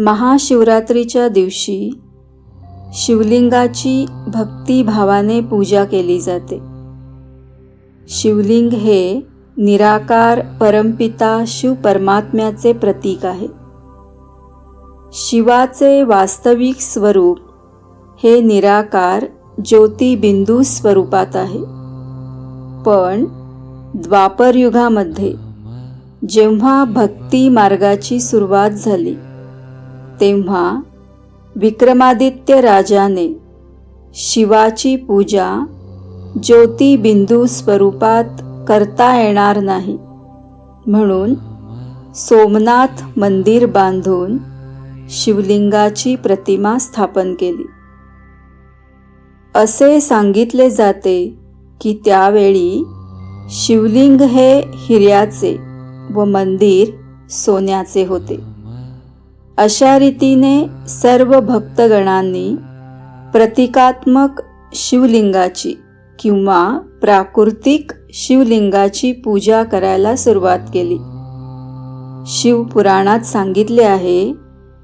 महाशिवरात्रीच्या दिवशी शिवलिंगाची भक्तिभावाने पूजा केली जाते. शिवलिंग हे निराकार परमपिता शिव परमात्म्याचे प्रतीक आहे. शिवाचे वास्तविक स्वरूप हे निराकार ज्योतिबिंदू स्वरूपात आहे. पण द्वापरयुगामध्ये जेव्हा भक्ती मार्गाची सुरुवात झाली तेव्हा विक्रमादित्य राजाने शिवाची पूजा ज्योतिबिंदू स्वरूपात करता येणार नाही. म्हणून सोमनाथ मंदिर बांधून शिवलिंगाची प्रतिमा स्थापन केली. असे सांगितले जाते की त्यावेळी शिवलिंग हे हिऱ्याचे व मंदिर सोन्याचे होते. अशा रीतीने सर्व भक्तगणांनी प्रतिकात्मक शिवलिंगाची किंवा प्राकृतिक शिवलिंगाची पूजा करायला सुरुवात केली. शिवपुराणात सांगितले आहे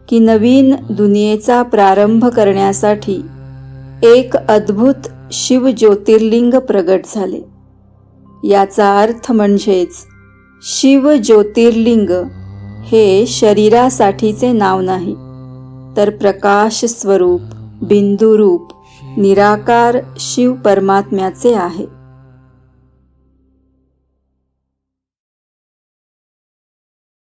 की नवीन दुनियेचा प्रारंभ करण्यासाठी एक अद्भुत शिव ज्योतिर्लिंग प्रगट झाले. याचा अर्थ म्हणजेच शिव ज्योतिर्लिंग हे शरीरासाठीचे नाव नाही तर प्रकाश स्वरूप बिंदुरूप निराकार शिव परमात्म्याचे आहे.